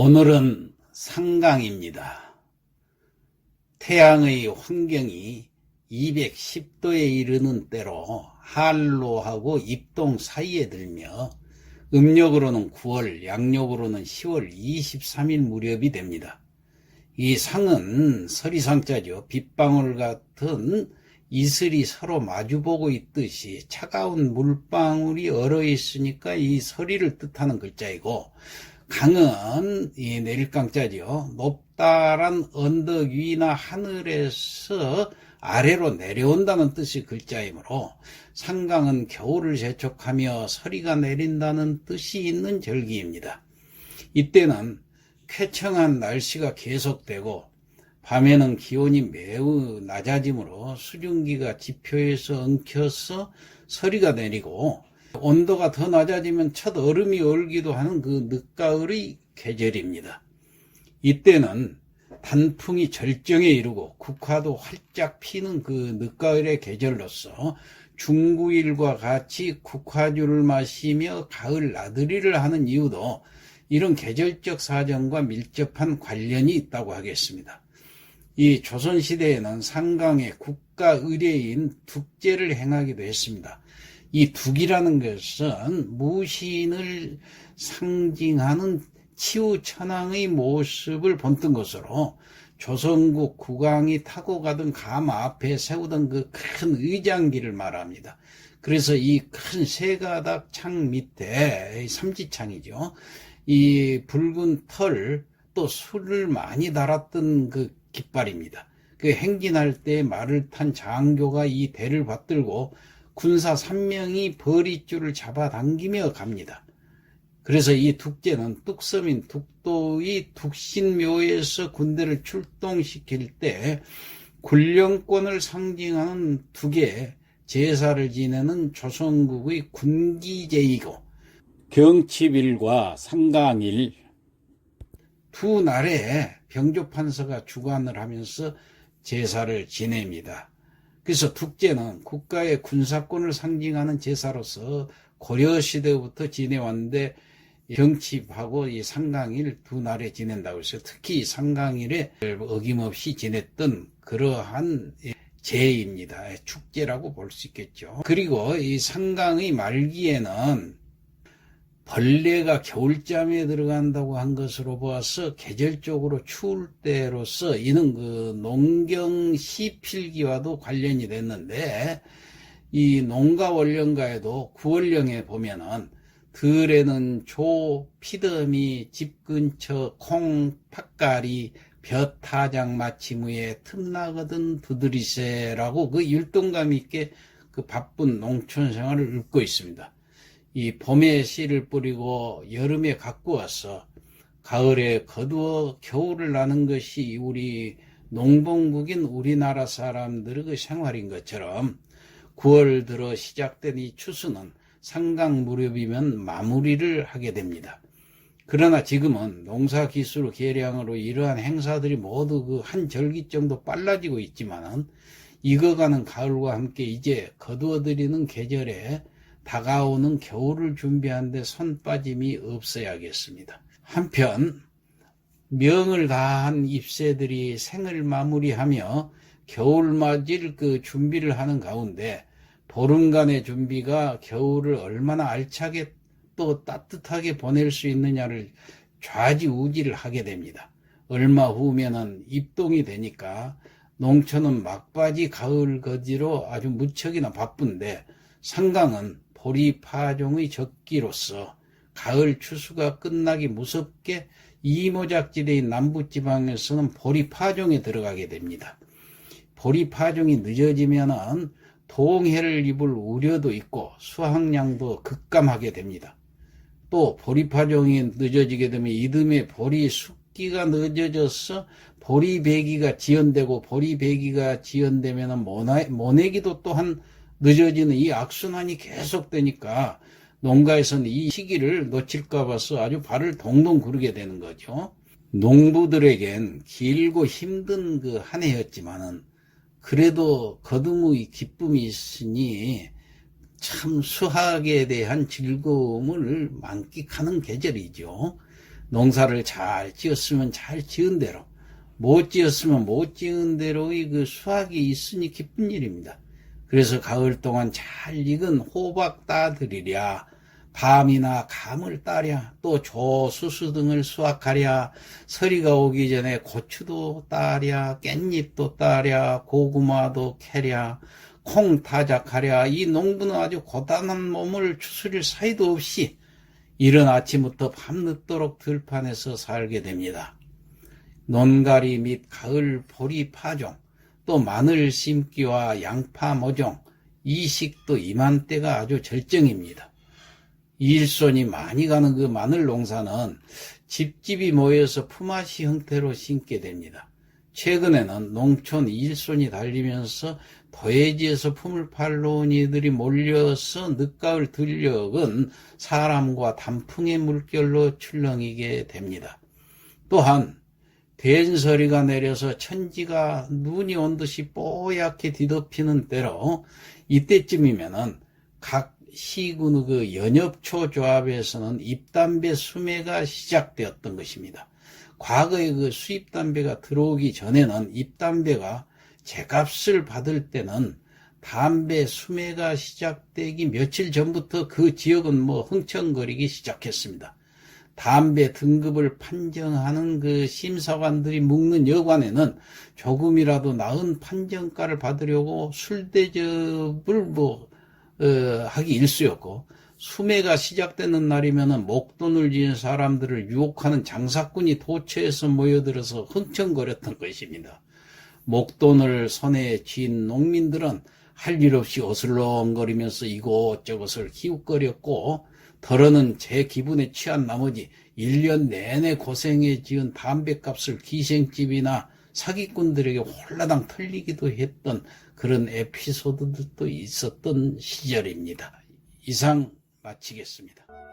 오늘은 상강입니다. 태양의 환경이 210도에 이르는 때로 한로하고 입동 사이에 들며 음력으로는 9월, 양력으로는 10월 23일 무렵이 됩니다. 이 상은 서리상자죠. 빗방울 같은 이슬이 서로 마주보고 있듯이 차가운 물방울이 얼어 있으니까 이 서리를 뜻하는 글자이고 강은 이 내릴강자죠. 높다란 언덕 위나 하늘에서 아래로 내려온다는 뜻의 글자이므로 상강은 겨울을 재촉하며 서리가 내린다는 뜻이 있는 절기입니다. 이때는 쾌청한 날씨가 계속되고 밤에는 기온이 매우 낮아지므로 수증기가 지표에서 엉켜서 서리가 내리고 온도가 더 낮아지면 첫 얼음이 얼기도 하는 그 늦가을의 계절입니다. 이때는 단풍이 절정에 이르고 국화도 활짝 피는 그 늦가을의 계절로서 중구일과 같이 국화주를 마시며 가을 나들이를 하는 이유도 이런 계절적 사정과 밀접한 관련이 있다고 하겠습니다. 이 조선시대에는 상강에 국가 의례인 둑제를 행하기도 했습니다. 이 둑이라는 것은 무신을 상징하는 치우천왕의 모습을 본뜬 것으로 조선국 국왕이 타고 가던 감 앞에 세우던 그 큰 의장기를 말합니다. 그래서 이 큰 세가닥 창 밑에 삼지창이죠. 이 붉은 털 또 술을 많이 달았던 그 깃발입니다. 그 행진할 때 말을 탄 장교가 이 대를 받들고 군사 3명이 버리줄을 잡아당기며 갑니다. 그래서 이 둑제는 뚝섬인 둑도의 둑신묘에서 군대를 출동시킬 때 군령권을 상징하는 둑의 제사를 지내는 조선국의 군기제이고 경칩일과 상강일 두 날에 병조판서가 주관을 하면서 제사를 지냅니다. 그래서 둑제는 국가의 군사권을 상징하는 제사로서 고려시대부터 지내왔는데 경칩하고 이 상강일 두 날에 지낸다고 해서 특히 상강일에 어김없이 지냈던 그러한 제입니다. 축제라고 볼 수 있겠죠. 그리고 이 상강의 말기에는 벌레가 겨울잠에 들어간다고 한 것으로 보아서 계절적으로 추울 때로서 이는 그 농경 시필기와도 관련이 됐는데 이 농가 원령가에도 구원령에 보면은 들에는 조, 피더미, 집 근처 콩, 팥가리, 벼타장 마치무에 틈나거든 두드리세라고 그 율동감 있게 그 바쁜 농촌 생활을 읊고 있습니다. 이 봄에 씨를 뿌리고 여름에 와서 가을에 거두어 겨울을 나는 것이 우리 농봉국인 우리나라 사람들의 그 생활인 것처럼 9월 들어 시작된 이 추수는 상강 무렵이면 마무리를 하게 됩니다. 그러나 지금은 농사 기술 개량으로 이러한 행사들이 모두 그 한 절기 정도 빨라지고 있지만은 익어가는 가을과 함께 이제 거두어들이는 계절에 다가오는 겨울을 준비하는데 손 빠짐이 없어야겠습니다. 한편 명을 다한 잎새들이 생을 마무리하며 겨울 맞을 그 준비를 하는 가운데 보름간의 준비가 겨울을 얼마나 알차게 또 따뜻하게 보낼 수 있느냐를 좌지우지를 하게 됩니다. 얼마 후면은 입동이 되니까 농촌은 막바지 가을 거지로 아주 무척이나 바쁜데 상강은 보리 파종의 적기로서 가을 추수가 끝나기 무섭게 이모작지대인 남부지방에서는 보리 파종에 들어가게 됩니다. 보리 파종이 늦어지면은 동해를 입을 우려도 있고 수확량도 급감하게 됩니다. 또 보리 파종이 늦어지게 되면 이듬해 보리 숙기가 늦어져서 보리 배기가 지연되고 보리 배기가 지연되면 모내기도 또한 늦어지는 이 악순환이 계속되니까 농가에서는 이 시기를 놓칠까 봐서 아주 발을 동동 구르게 되는 거죠. 농부들에겐 길고 힘든 그 한 해였지만은 그래도 거두의 기쁨이 있으니 참 수학에 대한 즐거움을 만끽하는 계절이죠. 농사를 잘 지었으면 잘 지은 대로, 못 지었으면 못 지은 대로의 그 수확이 있으니 기쁜 일입니다. 그래서 가을 동안 잘 익은 호박 따드리랴, 밤이나 감을 따랴, 또 조수수 등을 수확하랴, 서리가 오기 전에 고추도 따랴, 깻잎도 따랴, 고구마도 캐랴, 콩 타작하랴, 이 농부는 아주 고단한 몸을 추스릴 사이도 없이 이른 아침부터 밤늦도록 들판에서 살게 됩니다. 논가리 및 가을 보리 파종, 또 마늘 심기와 양파 모종, 이식도 이맘때가 아주 절정입니다. 일손이 많이 가는 그 마늘 농사는 집집이 모여서 품앗이 형태로 심게 됩니다. 최근에는 농촌 일손이 달리면서 도해지에서 품을 팔러 온 이들이 몰려서 늦가을 들녘은 사람과 단풍의 물결로 출렁이게 됩니다. 또한 된서리가 내려서 천지가 눈이 온 듯이 뽀얗게 뒤덮이는 때로 이때쯤이면은 각 시군 그 연협초 조합에서는 입담배 수매가 시작되었던 것입니다. 과거에 그 수입담배가 들어오기 전에는 입담배가 제값을 받을 때는 담배 수매가 시작되기 며칠 전부터 그 지역은 뭐 흥청거리기 시작했습니다. 담배 등급을 판정하는 그 심사관들이 묵는 여관에는 조금이라도 나은 판정가를 받으려고 술 대접을 뭐 어, 하기 일쑤였고 수매가 시작되는 날이면은 목돈을 지은 사람들을 유혹하는 장사꾼이 도처에서 모여들어서 흥청거렸던 것입니다. 목돈을 손에 쥔 농민들은 할 일 없이 어슬렁거리면서 이곳저곳을 기웃거렸고 덜어는 제 기분에 취한 나머지 1년 내내 고생해 지은 담배값을 기생집이나 사기꾼들에게 홀라당 털리기도 했던 그런 에피소드들도 있었던 시절입니다. 이상 마치겠습니다.